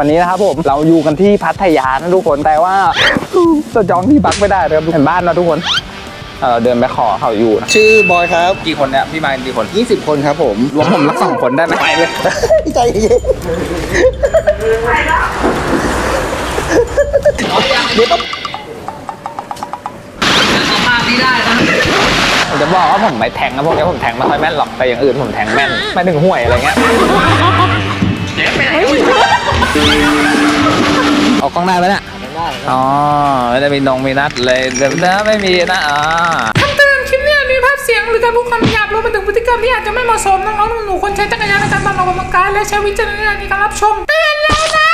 วันนี้นะครับผมเราอยู่กันที่พัทยานะทุกคนแต่ว่าจะจองที่พักไม่ได้เลยครับเห็นบ้านนะทุกคนเออเราเดินไปขอเขาอยู่นะชื่อบอยครับ กี่คนเนี่ยพี่มากี่คน20 คนครับผมรวมผมรักสองคนได้ไหมไปเลย ใจเย็นเดี๋ยวต้องผมจะบอกว่าผมไม่แทงนะพวกนี้ผมแทงไม่ค่อยแม่นหรอกแต่อย่างอื่นผมแทงแม่นไม่ถึงห่วยอะไรเงี้ย เอากล้องได้ไหมเนี่ยอ๋อไม่ได้มีนงมีนัดเลยเดี๋ยวนะไม่มีนะอ่าคำเตือนคลิปเนี้ยมีภาพเสียงหรือการพูดคำหยาบรวมไปถึงพฤติกรรมที่อาจจะไม่เหมาะสมน้องๆหนูๆควรใช้จักรยานในการตอนออกกำลังกายและใช้วิจารณญาณในการรับชมเตือนแล้วนะ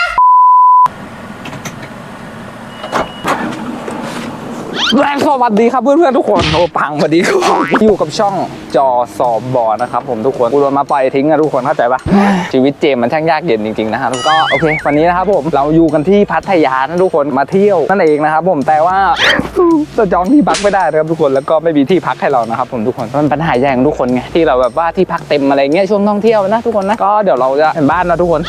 แรงสวัสดีครับเพื่อนๆทุกคนโอ้ปังพอดีอยู่กับช่องจอสอบบอนะครับผมทุกคนกูโดนมาปล่อยทิ้งนะทุกคนเข้าใจปะชีวิตเจมมันช่างยากเย็นจริงๆนะฮะก็โอเควันนี้นะครับผมเราอยู่กันที่พัทยานะทุกคนมาเที่ยวนั่นเองนะครับผมแต่ว่าจะจองที่พักไม่ได้นะครับทุกคนแล้วก็ไม่มีที่พักให้เรานะครับผมทุกคนมันปัญหาใหญ่ของทุกคนไงที่เราแบบว่าที่พักเต็มอะไรเงี้ยช่วงท่องเที่ยวนะทุกคนนะก็เดี๋ยวเราจะเห็นบ้านนะทุกคน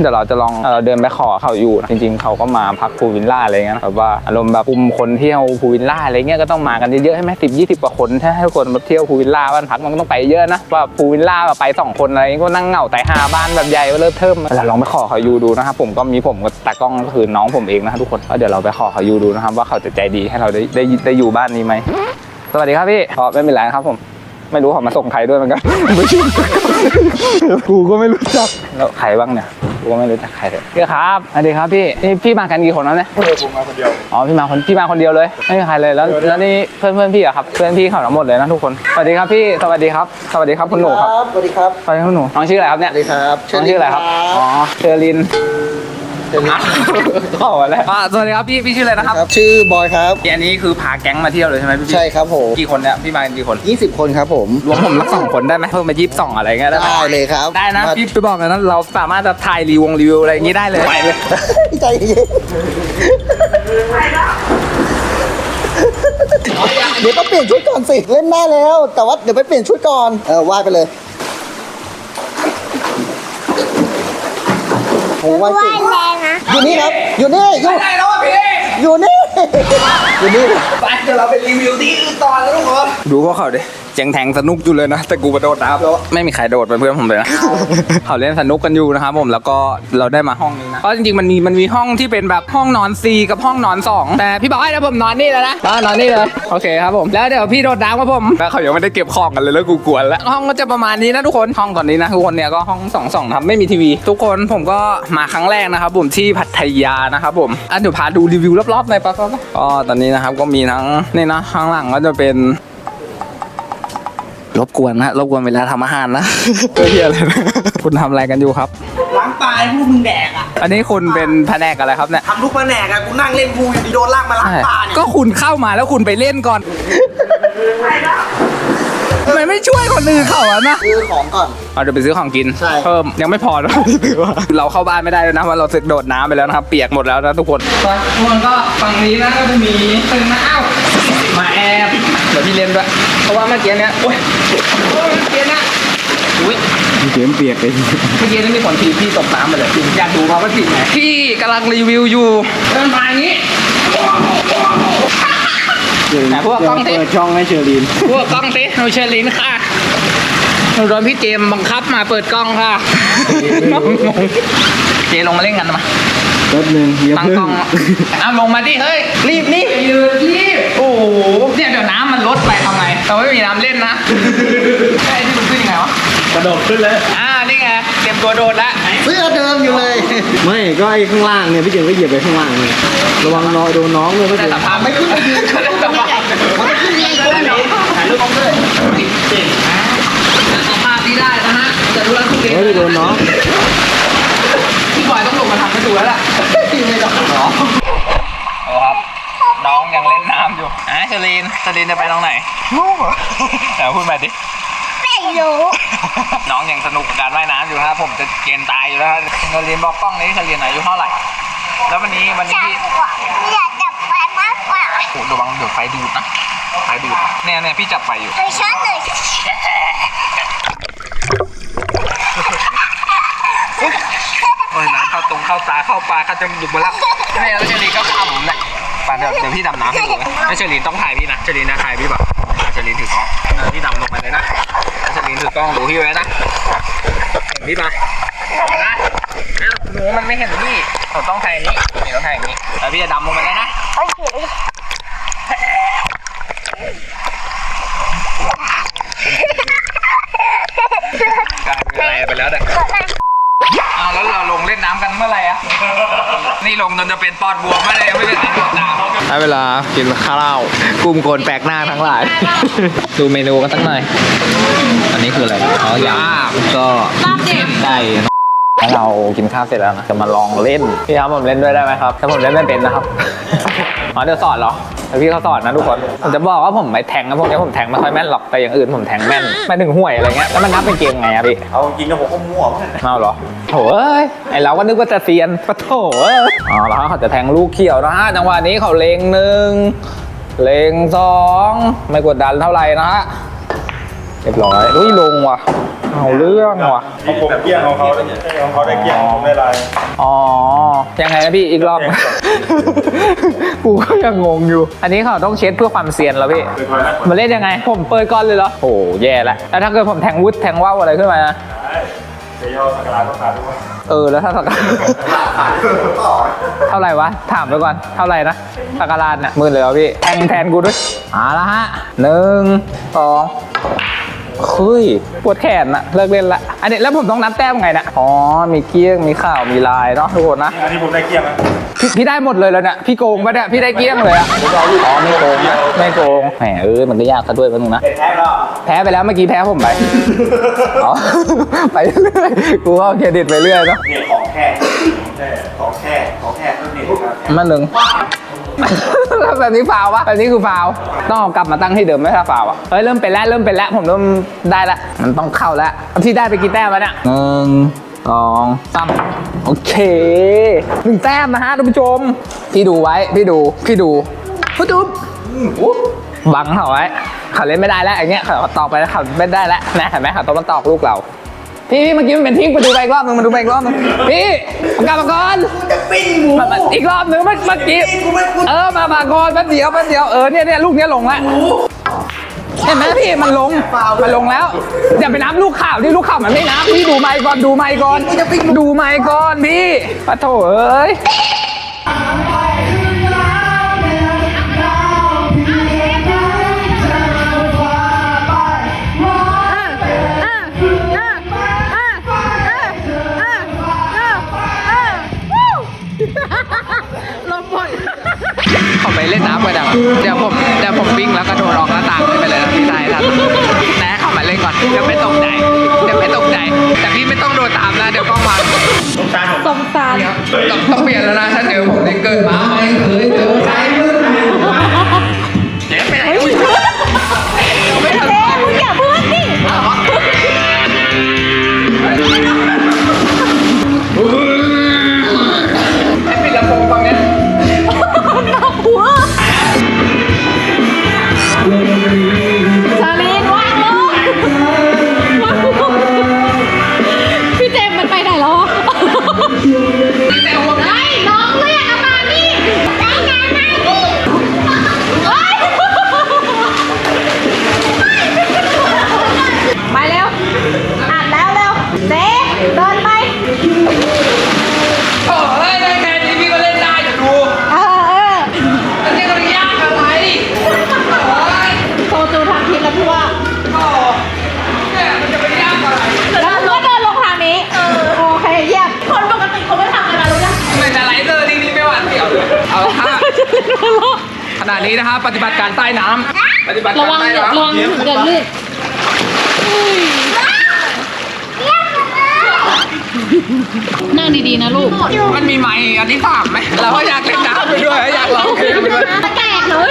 เดี๋ยวเราจะลองเอเดินไปขอเขาอยู่นะจริง ๆเขาก็มาพักพูลวิลล่าอะไรเงี้ยแบบว่าอารมณ์แบบกลุ่มคนเที่ยวพูลวิลล่าอะไรเงี้ยก็ต้องมากันเยอะๆใช่ไหมสิบยี่สิบกว่าคนถ้าให้คนมาเที่ยวพูลวิลล่าบ้านพักมันก็ต้องไปเยอะนะว่าพูลวิลล่าไปสองคนอะไรก็นั่งเหงาแต่หาบ้านแบบใหญ่เริ่มเทิมเราลองไปขอเขาอยู่ดูนะครับผมก็มีผมกับตากล้องก็คือน้องผมเองนะครับทุกคนก็เดี๋ยวเราไปขอเขาอยู่ดูนะครับว่าเขาจะใจดีให้เราได้ได้ได้อยู่บ้านนี้ไหมสวัสดีครับพี่อ๋อไม่เป็นไรครับผมไม่รู้เขามาส่งใครด้วยเหมือนกันไม่ชื่อกูก็ไม่รู้จักแล้วใครบ้างเนี่ย กูก็ไม่รู้จักใครเลยพี่ครับสวัสดีครับพี่นี่พี่มากันกี่คนแล้วเนี่ยผมมาคนเดียวอ๋อพี่มาคนพี่มาคนเดียวเลยไม่มีใครเลยแล้วแล้วนี่เพื่อนเพื่อนพี่อะครับเพื่อนพี่เขาทั้งหมดเลยนะทุกคนสวัสดีครับพี่สวัสดีครับสวัสดีครับคุณหนูครับสวัสดีครับสวัสดีครับคุณหนูน้องชื่ออะไรครับสเนี่ยวัสดีครับน้องชื่ออะไรครับอ๋อเชอริน เชิญครับขอแล้วอะสวัสดีครับพี่พี่ชื่ออะไรนะครับครับ ชื่อบอยครับอันนี้คือพาแก๊งมาเที่ยวเลยใช่ไหมพี่ใช่ครับผมกี่คนเนี่ยพี่มากันกี่คน20 คนครับผมรวมผมรักสองคนได้ไหมเพิ่มมายี่สิบสองอะไรเงี้ยได้ไหมได้เลยครับได้นะมาพี่ไปบอกเลยนะเราสามารถจะถ่ายรีวงรีวิวอะไรอย่างงี้ได้เลยไปเลยใจเย็นเดี๋ยวต้องเปลี่ยนชุดก่อนสิเล่นได้แล้ว แต่ว่าเดี๋ยวไปเปลี่ยนชุดก่อนเออว่ายไปเลย โอ้ว่ายเก่งอยู่นี่ครับอยู่นี่อยู่ได้แล้วอะพี่อยู่นี่อยู่นี่ไปเดี๋ยวเราไปรีวิวที่อื่นต่อแล้วทุกคนดูพวกเขาดิ เจ๋งแทงสนุกอยู่เลยนะ แต่กูกระโดดน้ำแล้วไม่มีใครโดดเป็นเพื่อนผมเลยนะ เขาเล่นสนุกกันอยู่นะครับผมแล้วก็เราได้มาห้องนี้นะเพราะจริงๆมันมีมันมีห้องที่เป็นแบบห้องนอนซีกับห้องนอนสองแต่พี่บอกให้นะผมนอนนี่แล้วนะอ่านอนนี่เลยโอเคครับผมแล้วเดี๋ยวพี่โดดน้ำกับผมแล้วเขายังไม่ได้เก็บของกันเลยแล้วกูกลัวแล้วห้องก็จะประมาณนี้นะทุกคนห้องตอนนี้นะทุกคนเนี่ยก็ห้องสองสองครับไม่มีทีวี ทุกคนผมก็มาครั้งแรกนะครับผมที่พัทยานะครับผมอะเดี๋ยวพาดูรีวิวรอบๆหน่อยปะปะปะก็ตอนนี้นะครับก็มีทั้งนี่นะข้างหลังก็จะเป็น รบกวนนะรบกวนเวลาทำอาหารนะเพื่อที่อะไรนะคุณทำอะไรกันอยู่ครับ ล้างปลาให้พวกมึงแดกอะอันนี้คุณเป็นแผนกอะไรครับเนี่ยทำลูกปลาแหนกอะกูนั่งเล่นกูอยู่ดีโดนลากมาล้างปลาเนี่ยก็คุณเข้ามาแล้วคุณไปเล่นก่อนทำไมไม่ช่วยคนอื่นเขาอะนะซื้อของก่อน เอาเดี๋ยวไปซื้อของกินใช่ เพิ่มยังไม่พอนะเราเข้าบ้านไม่ได้เลยนะเพราะเราสึกโดดน้ำไปแล้วนะครับเปียกหมดแล้วนะทุกคนทุกคนก็ฝั่งนี้นะก็จะมีตึงนะอ้าวมาแอบเดี๋ยวพี่เล่นด้วยเพราะว่าเมื่อกี้เนี้ยโอ๊ย โอ๊ยเมื่อกี้เนี้ยอุ้ยเสียงเปียกเลยเมื่อกี้นี่มีคนทีพี่ตกน้ำไปเลยอยากดูเขาว่าผิดไหมพี่กำลังรีวิวอยู่เดินมาอย่างนี้ไหนพวกกล้องติเปิดช่องให้เชอรีนพวกกล้องติหนูเชอร์ลินค่ะหนูโดนพี่เจมส์บังคับมาเปิดกล้องค่ะน้องงงเจลงมาเล่นกันมา แป๊บนึงอย่าตั้งเพิ่กล้องเอาลงมาดิเฮ้ย รีบนี่ยืนรีบ โอ้โห เนี่ยเดี๋ยวน้ำมันลดไปทำไงเราไม่มีน้ำเล่นนะไอ้ที่มันขึ้นยังไงวะ กระโดดขึ้นเลย อ่า นี่ไง เตรียมตัวโดดแล้วเสื้อเดิมอยู่เลย ไม่ก็ไอ้ข้างล่างเนี่ยพี่เจมก็เหยียบไปข้างล่างเลยระวังน้องโดนน้องเลยพี่เจได้มสัมภาษณ์ไม่ขึ้นไม่ยืนก็ได้สัมภาษณ์ถ่ายรูปกล้องด้วยเก่งนะสัมภาษณ์ที่ได้นะฮะจะดูแล้วทุกเกมเฮ้ยโดนน้อง พี่บอยต้องลง มาทำให้ดูแล้วล่ะไม่ต้องน้องโอ้ครับ น้องยังเล่นน้ำอยู่อะเชลีนเชลีนจะไปตรงไหนงูแต่พูดมาดิไม่รู้น้องยังสนุกกับการว่ายน้ำอยู่นะครับผมจะเกณฑ์ตายอยู่แล้วเชลีนบอกกล้องนี้เชลีนอายุเท่าไหร่ แล้ววันนี้วันนี้จับพี่กว่าอยากจับไปมากกว่าโอ้โหระวังเดี๋ยวไฟดูดนะไฟดูดเนี่ยเนี่ยพี่จับไฟอยู่ไปชั้นเลย โอ้ยน้ำ เข้าตรงเข้าตาเข้าปลากเข้าจมูกหมดแล้วไม่แล้วเชอรีนก็ขำนะไปเดี๋ยวเดี๋ยวพี่ดำน้ำให้ดูนะแล้วเชอรีนต้องถ่ายพี่นะเชอรีนนะถ่ายพี่แบบอะเชอรีนถือกล้องอะพี่ดำลงไปเลยนะเชอรีนถือกล้องดูพี่ไว้นะเห็นพี่ปะนะอ้าวหนูมันไม่เห็นพี่เราต้องถ่ายอย่างนี้นี่ต้องถ่ายอย่างนี้แล้วพี่จะดำลงไปเลยนะ โอเค กลายเป็นอะไรไปแล้วเนี่ยอ้าวแล้วเราลงเล่นน้ำกันเมื่อไหร่อะนี่ ลงจนจะเป็นปอดบวมไม่เลยไม่เป็นไรปอดดาวได้เวลากินข้าวกลุ่มคนแปลกหน้าทั้งหลาย ดูเมนูกันสักหน่อย อันนี้คืออะไรอ๋อยำก็ไก่ถ้าเรากินข้าวเสร็จแล้วนะจะมาลองเล่นพี่ครับผมเล่นด้วยได้ไหมครับถ้าผมเล่นไม่เป็นนะครับอ๋อเดี๋ยวสอนเหรอ เดี๋ยวพี่เขาสอนนะทุกคน ผมจะบอกว่าผมไม่แทงนะพวกนี้ผมแทงไม่ค่อยแม่นหรอก แต่อย่างอื่นผมแทงแม่นไม่ถึงห่วยอะไรเงี้ย แล้วมันนับเป็นเกมไงอะพี่ เอาจริงนะผมก็มั่วเหมือนกันเอาเหรอโถเอ้ยไอเราก็นึกว่าจะเซียนปะโถเอ้ยอ๋อแล้วเขาจะแทงลูกเขียวนะฮะ จังหวะนี้เขาเลงหนึ่งเลงสองไม่กดดันเท่าไหร่นะฮะ เรียบร้อยอุ้ยลงว่ะ เอาเรื่องว่ะ ของผมเกี้ยงของเขาได้ของเขาได้เกี้ยงผมได้ลาย อ๋อ ยังไงนะพี่อีกรอบ กูก็ยังงงอยู่ อันนี้เขาต้องเช็ดเพื่อความเซียนแล้วพี่เป็นคอยนะมาเล่นยังไง ผมเปิดก่อนเลยเหรอโอ้แย่แล้วแล้วถ้าเกิดผมแทงวุฒแทงว่าวอะไรขึ้นมานะเดี๋ยวสักการะต้องขาด้วยเออแล้วถ้าสักการเท่าไหร่วะ ถามไปก่อน เท่าไหร่นะสักการานน่ะหมื่นเลยเหรอพี่ แทนแทนกูด้วยเอาละฮะหนึ่งสอง เฮ้ยปวดแขนน่ะเลิกเล่นละ อันนี้แล้วผมต้องนับแต้มไงนะอ๋อ มีเกี้ยง มีข่าว มีลายเนาะทุกคนนะ อันนี้ผมได้เกี้ยงนะพี่พี่ได้หมดเลยแล้วเนี่ย พี่โกงปะเนี่ย พี่ได้เกี้ยงเลยอะอ๋อไม่โกงนะไม่โกง แหมเออ มันก็ยากซะด้วยแป๊บนึงนะเป็นแท้แล้วแพ้ไปแล้วเมื่อกี้แพ้ผมไป อ๋อ ไปเรื่อยกูก็เอาเครดิตไปเรื่อยเนาะเนี่ยของแท้ของแท้ของแท้ของแท้ต้นเนี่ยมาหนึ่ง แล้วแบบนี้ฟาวปะแบบนี้คือฟาวต้องเอากลับมาตั้งที่เดิมไม่ใช่ฟาวอะเฮ้ยเริ่มเป็นแล้วเริ่มเป็นแล้วผมเริ่มได้แล้วมันต้องเข้าแล้วพี่ได้ไปกี่แต้มแล้วเนี่ยหนึ่งสองสามโอเคหนึ่งแต้มนะฮะท่านผู้ชม พี่ดูไว้ พี่ดู พี่ดูพี่ดูบังเขาไว้เขาเล่นไม่ได้แล้วอย่างเงี้ยเขาตอกไปแล้วเขาไม่ได้แล้วนะเห็นไหมเขาต้องมาตอกลูกเรา พี่พี่เมื่อกี้มันเป็นทิ้งมาดูไปอีกรอบหนึงมาดูไปอีกรอบหนึงพี่กลับมาก่อนจะปิ้งหมูมามาอีกรอบหนึงเมื่อเมื่อกี้กูไม่กูเออมามาก่อนแป๊บเดียวแป๊บเดียวเออเนี่ยเนี่ยลูกเนี้ยลงแล้วเห็นไหมพี่มันลงมันลงแล้วอย่าไปนับลูกข่าวที่ลูกข่าวมันไม่นับพี่ดูไมค์ก่อนดูไมค์ก่อนดูไมค์ก่อนพี่ปะโถเอ้ย เล่นน้ำกันอะเดี๋ยวผมเดี๋ยวผมวิ่งแล้วก็โดดออกหน้าต่างไปเลยนะพี่ชายท่านแต่เข้ามาเล่นก่อนเดี๋ยวไม่ตกใจเดี๋ยวไม่ตกใจแต่พี่ไม่ต้องโดดตามนะเดี๋ยวกล้องมาสงสารผมสงสารต้องต้องเปลี่ยนแล้วนะถ้าเจอผมนี่เกิดมาไม่เคยเจอใครมึง นี้นะฮะปฏิบัติการใต้น้ำปฏิบัติการใต้น้ำระวังเดี๋ยวลื่นนั่งดีๆนะลูก มันมีไม้อันที่สามไหมเราก็อยากเล่นน้ำไปด้วยอยากร้องเพลงไปด้วยแตกเลย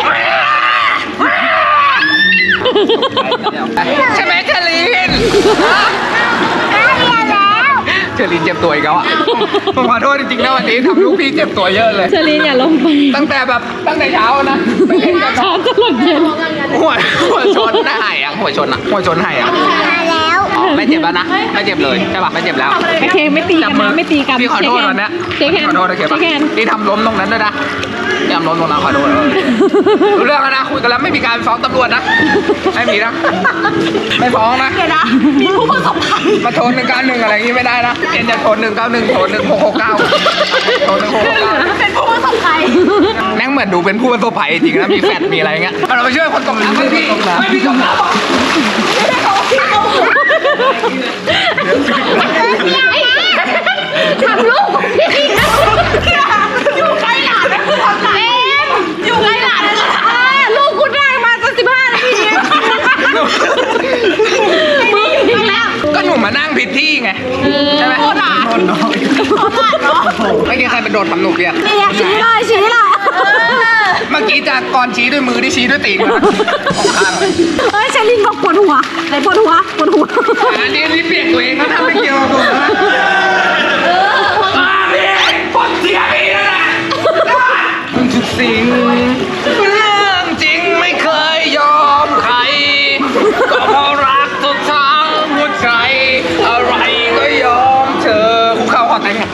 ลีนเจ็บตัวอีกแล้วอะผมขอโทษจริงๆนะวันนี้ทำลูกพี่เจ็บตัวเยอะเลย เชลีนอย่าลงไปตั้งแต่แบบตั้งแต่เช้านะไปเล่นกันช้าจะหลับเย็นหัวหัวชนหน้าหายอะหัวชนอะหัวชนหายอะมาแล้วอ๋อไม่เจ็บแล้วนะไม่เจ็บเลยใช่ป่ะไม่เจ็บแล้ว โอเคไม่ตีกันนะไม่ตีกันพี่ขอโทษวันเนี้ยเช็คแฮนขอโทษนะเคเช็ป่ะคแฮนพี่ทำล้มตรงนั้นด้วยนะ พี่ทำล้มตรงนั้นขอโทษรู้เรื่องแล้วนะคุยกันแล้วไม่มีการฟ้องตำรวจนะ ไม่มีนะ ไม่ฟ้องนะ เดี๋ยวนะมีผู้ประสบภัยมาโทรหนึ่งเก้าหนึ่งอะไรอย่างงี้ไม่ได้นะเอ็นจะโทรหนึ่งเก้าหนึ่งโทรหนึ่งหกหกเก้าโทรหนึ่งหกหกเก้าเป็นผู้ประสบภัยแม่งเหมือนดูเป็นผู้ประสบภัยจริงนะมีแฟดมีอะไรเงี้ยเอาเราไปช่วยคนตกน้ำกันพี่ไม่มีตกน้ำหรอกทำลูกพี่อยู่ใกล้ หลานนะคือทำหลานอยู่ใกล้หลานนะอ่าลูกกูได้มาสักสิบห้านาทีเองมึงอีกแล้วก็หนูมานั่งผิดที่ไงใช่ไหมโคตรหลานโคตรหลานเนาะไม่อกี้ใครเป็นโดดทำหนูเปียกนี่ไงชี้เลยชี้เลยเมื่อกี้จากก่อนชี้ด้วยมือที่ชี้ด้วยตีนนะของข้างเลยเฮ้ยเชลินบอกปวดหัวไหนปวดหัวปวดหัวอันนี้นี่เปียกตัวเองนะถ้าไม่เกี่ยวกับผมนะ สิ่ง เรื่องจริงไม่เคยยอมใคร ก็เพราะรักทุกทางหัวใจ อะไรก็ยอมเธอคุกเข่าขอแต่งงาน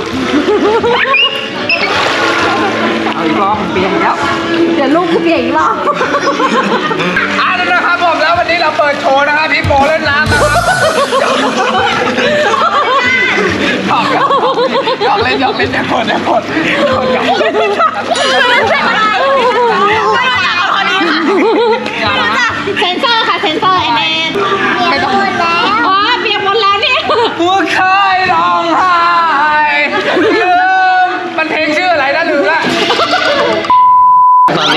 เอาอีกรอบเปลี่ยนแล้ว เดี๋ยวลูกกูเปลี่ยนอีกรอบ อ่าแล้วนะครับผมแล้ววันนี้เราเปิดโชว์นะครับพี่โปเล่นน้ำนะครับหยอกหยอก เล่นยอมเล่นแต่คนอย่าคนอย่าคนอย่านะเซนเซอร์ค่ะเซนเซอร์ค่ะ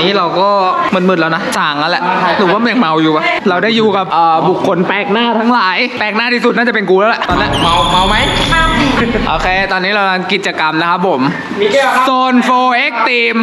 นนี้เราก็มืดๆแล้วนะส่างแล้วแหละหรือว่ายังเมาอยู่ปะเราได้อยู่กับเอ่อบุคคลแปลกหน้าทั้งหลาย แปลกหน้าที่สุดน่าจะเป็นกูแล้วแหละตอนนี้เมาเมาไหมโอเค ตอนนี้เรากำลังกิจกรรมนะครับผมโซน 4X Team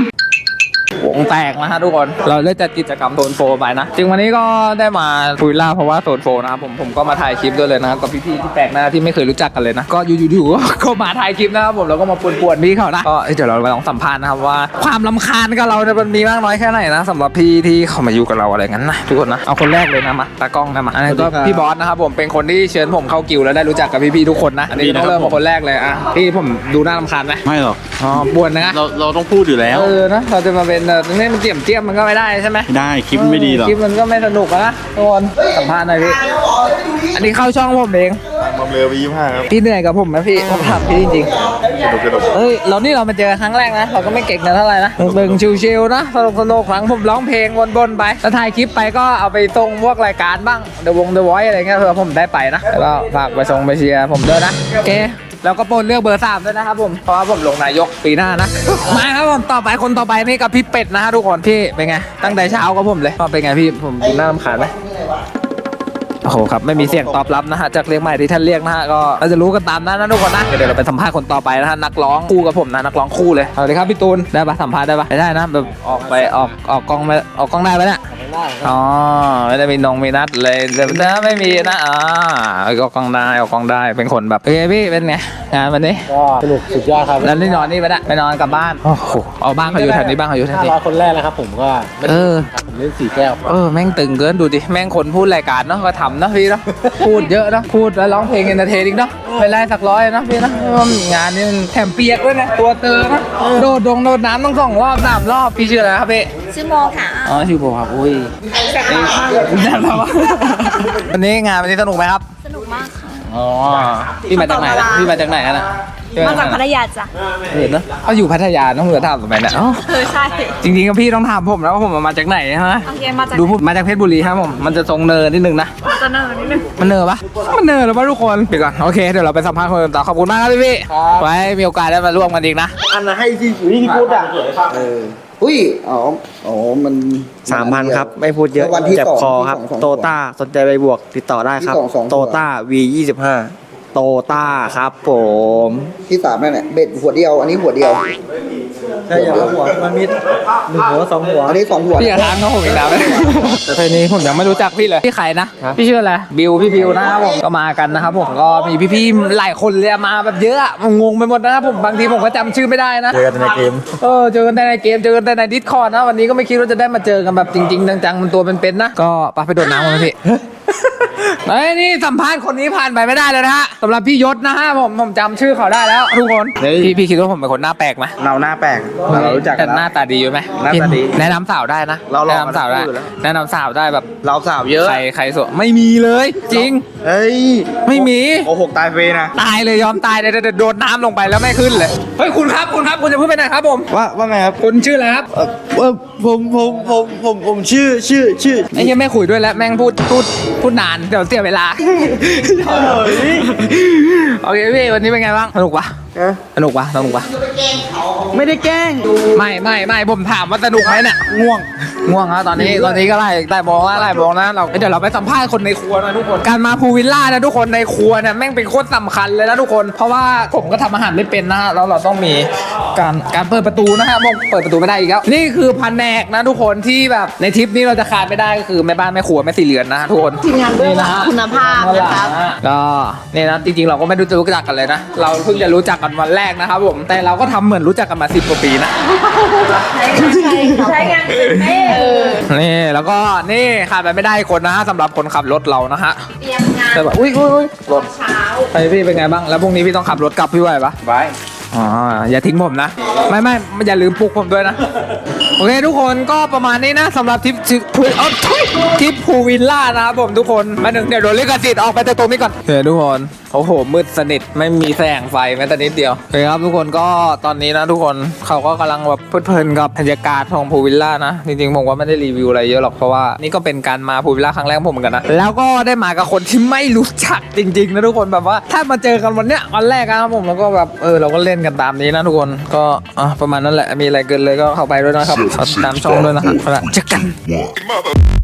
วงแตกนะฮะทุกคน เราได้จัดกิจกรรมโซนโฟไปนะ จริงวันนี้ก็ได้มาคุยล่าเพราะว่าโซนโฟนะครับผมผมก็มาถ่ายคลิปด้วยเลยนะครับกับพี่ๆที่แปลกหน้าที่ไม่เคยรู้จักกันเลยนะ ก็อยู่ๆก็ก็มาถ่ายคลิปนะครับผมแล้วก็มาป่วนๆพี่เขานะ ก็เอ้ยเดี๋ยวเราไปลองสัมภาษณ์นะครับว่า ความลำคาญกับเราเนี่ยมันมีมากน้อยแค่ไหนนะสำหรับพี่ที่เขามาอยู่กับเราอะไรงั้นนะทุกคนนะ เอาคนแรกเลยนะมาตากล้องนะมาอันนี้ก็พี่บอสนะครับผมเป็นคนที่เชิญผมเข้ากิวแล้วได้รู้จักกับพี่ๆทุกคนนะอันนี้ต้องเริ่มกับคนแรกเลยอะพี่ผมดูน่ารำคาญไหมไม่หรอกอ๋อป่วนนะเราเราต้องพูดอยู่แล้วเออนะเราจะมาเป็นเออนี่มันเจียมเจียมมันก็ไม่ได้ใช่ไหมไม่ได้คลิปมันไม่ดีหรอกคลิปมันก็ไม่สนุกอะนะทุกคนสัมภาษณ์หน่อยพี่อันนี้เข้าช่องผมเองบอมเรือวีห้าครับพี่เหนื่อยกับผมไหมพี่ผมถามพี่จริงสนุกสนุกๆเฮ้ยเรานี่เรามาเจอครั้งแรกนะเราก็ไม่เก่งกันเท่าไหร่นะเบิ่งชิวๆนะสนุกสนุกๆครั้งผมร้องเพลงวนๆไปแล้วถ่ายคลิปไปก็เอาไปส่งพวกรายการบ้างเดอะวงเดอะไวท์อะไรเงี้ยเผื่อผมได้ไปนะแล้วก็ฝากไปส่งไปเชียร์ผมด้วยนะโอเค แล้วก็โปรดเลือกเบอร์สามด้วยนะครับผม เพราะว่าผมลงนายกปีหน้านะ มาครับผมต่อไปคนต่อไปนี่กับพี่เป็ดนะฮะทุกคนพี่เป็นไง ตั้งแต่เช้ากับผมเลยเป็นไงพี่ผมดูน่ารำคาญไหมโอ้โหครับไม่มีเสียงตอบรับนะฮะจากเรียกใหม่ที่ท่านเรียกนะฮะก็เราจะรู้กันตามนั้นนะทุกคนนะเดี๋ยวเราไปสัมภาษณ์คนต่อไปนะฮะนักร้องคู่กับผมนะนักร้องคู่เลยสวัสดีครับพี่ตูนได้ปะสัมภาษณ์ได้ปะไม่ได้นะแบบออกไปออกออกกล้องไม่ออกกล้องได้ปะเนี่ย อ๋อไม่ได้มีนงมีนัดเลยแต่นะไม่มีนะอ่าออกกล้องได้ออกกล้องได้เป็นคนแบบโอเคพี่เป็นไงงานวันนี้ก็สนุกสุดยอดครับแล้วนี่นอนนี่ปะเนี่ยไปนอนกลับบ้านโอ้โหเอาบ้านเขาอยู่แถวนี้บ้านเขาอยู่แถวนี้ร้อยคนแรกนะครับผมก็เออผมเล่นสี่แก้วเออแม่งตึงเกินดูดิแม่งคนพูดรายการเนาะก็ทำเนาะพี่เนาะพูดเยอะเนาะพูดแล้วร้องเพลงเอนเตอร์เทนอีกเนาะไปไล่สักร้อยเนาะพี่เนาะเพราะว่างานนี้มันแถมเปียกด้วยนะตัวเตอนะโดดดงโดดน้ำต้องสองรอบสามรอบพี่ชื่ออะไรครับพี่ชื่อโมค่ะอ๋อชื่อโบครับอุ้ยแซ่บแล้ววะวันนี้งานวันนี้สนุกไหมครับ สนุกมากค่ะ อ๋อ พี่มาจากไหนล่ะพี่มาจากไหนกันนะมาจากพัทยาจ้ะเห็นเนาะเขาอยู่พัทยาต้องเหลือถามทำไมเนี่ยอ๋อเออใช่ จริงๆก็พี่ต้องถามผมแล้วว่าผมมาจากไหนฮะโอเคมาจากดูผมมาจากเพชรบุรีครับผม มันจะทรงเนินนิดนึงนะจะเนินนิดนึง มันเนินปะมันเนินหรือปะทุกคนเดี๋ยวก่อน โอเค เดี๋ยวเราไปสัมภาษณ์คนอื่นต่อ ขอบคุณมากครับพี่พี่ไว้มีโอกาสได้มาร่วมกันอีกนะ อันนั้นให้ที่นี่ที่พูดอะ อุ้ยอ๋ออ๋อมันสามพันครับ ไม่พูดเยอะวันที่เจ็บสองคอครับ ที่สอง โตต้าสนใจไปบวกติดต่อได้ครับ ที่สองสอง โตต้า V ยี่สิบห้าโตต้าครับผม ที่สามนั่นแหละเบ็ดหัวเดียว อันนี้หัวเดียว ใช่อย่างหัวมันมีหนึ่งหัวสองหัวอันนี้สองหัวพี่อย่าทางเขาผมอีกแล้วแต่ทีนี้ผมยังไม่รู้จักพี่เลย พี่ใครนะ พี่ชื่ออะไร บิวพี่บิวนะครับผม ก็มากันนะครับผม ก็มีพี่ๆ หลายคนเลยมาแบบเยอะอะงงไปหมดนะครับผม บางทีผมก็จำชื่อไม่ได้นะ เจอกันในเกม เออ เจอกันแต่ในเกม เจอกันแต่ในดิสคอร์ดนะ วันนี้ก็ไม่คิดว่าจะได้มาเจอกันแบบจริงๆ จังๆ มันตัวเป็นๆ นะ ก็ไปไปโดดน้ำกันไหมพี่ เฮ้ยนี่สัมภาษณ์คนนี้ผ่านไปไม่ได้เลยนะฮะสำหรับพี่ยศนะฮะผมผมจำชื่อเขาได้แล้วทุกคนเฮ้ย พี่พี่คิดว่าผมเป็นคนหน้าแปลกไหมเราหน้าแปลกแต่เรารู้จักกัแต่นหน้าแล้ว ตาดีอยู่ไหมหน้าตาดีแนะนำสาวได้นะเราหล่อแนะนำสาวได้กันทั้งคู่อยู่แล้ว แนะนำสาวได้แบบเราสาวเยอะ ใครใครสวยไม่มีเลย จริงเฮ้ยไม่มี โกหกตายเฟรนะ ตายเลยยอมตายเลยเดี๋ยวโดดน้ำลงไปแล้วไม่ขึ้นเลยเฮ้ยคุณครับคุณครับคุณจะพูดไปไหนครับผมว่าว่าไงครับคุณชื่ออะไรครับเอ่อเอ่อผมผมผมผมผมชื่อชื่อชื่อไอ้เหี้ยังไม่คุยด้วยแล้วแม่งพูดพูดพูดนานเดี๋ยวเสียเวลา โอเคพี่วันนี้เป็นไงบ้าง สนุกปะเอ๊ะสนุกปะสนุกปะไม่ได้แกล้งไม่ไม่ไม่ผมถามว่าสนุกไหมเนี่ยง่วงง่วงแล้วตอนนี้ตอนนี้ก็ไล่ไล่มองแล้วไล่มองนะเราเดี๋ยวเราไปสัมภาษณ์คนในครัวนะทุกคนการมาพูลวิลล่านะทุกคนในครัวเนี่ยแม่งเป็นโคตรสำคัญเลยนะทุกคน เพราะว่าผมก็ทำอาหารไม่เป็นนะฮะแล้วเราต้องมีการการเปิดประตูนะฮะผมเปิดประตูไม่ได้อีกแล้วนี่คือแผนกนะทุกคนที่แบบในทริปนี้เราจะขาดไม่ได้ก็คือแม่บ้านแม่ครัวแม่สี่เหลือนนะฮะทุกคนทีมงานเบื้องหลังฮะคุณภาพนะครับก็นี่นะจริงๆเราก็ไม่รู้จักกันเลยนะเราเพิ่งจะรู้จักกันวันแรกนะครับผม แต่เราก็ทำเหมือนรู้จักกันมาสิบกว่าปีนะ ใช้งานเป็นแม่นี่แล้วก็นี่ขาดไปไม่ได้อีกคนนะฮะสำหรับคนขับรถเรานะฮะเตรียมงานแต่แบบอุ้ยอุ้ยอุ้ยรถเช้า ไปพี่เป็นไงบ้าง แล้วพรุ่งนี้พี่ต้องขับรถกลับพี่ไหวปะไปอ๋ออย่าทิ้งผมนะ ไม่ไม่อย่าลืมปลุกผมด้วยนะ โอเคทุกคนก็ประมาณนี้นะสำหรับทริปทริปพูเอ้าทุยทริปพูวิลล่านะครับผมทุกคนมาหนึ่งเดี๋ยวโดนลิขสิทธิ์ออกไปจากตรงนี้ก่อนเฮ้ยทุกคนโอ้โหมืดสนิทไม่มีแสงไฟแม้แต่นิดเดียวโอเคครับทุกคนก็ตอนนี้นะทุกคนเขาก็กำลังแบบเพลิดเพลินกับบรรยากาศของพูวิลล่านะจริงๆผมว่าไม่ได้รีวิวอะไรเยอะหรอกเพราะว่านี่ก็เป็นการมาพูวิลล่าครั้งแรกของผมเหมือนกันนะแล้วก็ได้มากับคนที่ไม่รู้จักจริงๆนะทุกคนแบบว่าถ้ามาเจอกันวันเนี้ยวันแรกนะครับผมแล้วก็แบบเออเราก็เล่นกันตามนี้นะทุกคนก็อะประมาณนั้นแหละมีอะไรเกินเลยก็เข้าไปด้วยนะครับฝากติดตามช่องด้วยนะครับเอาละเจอกัน Mother.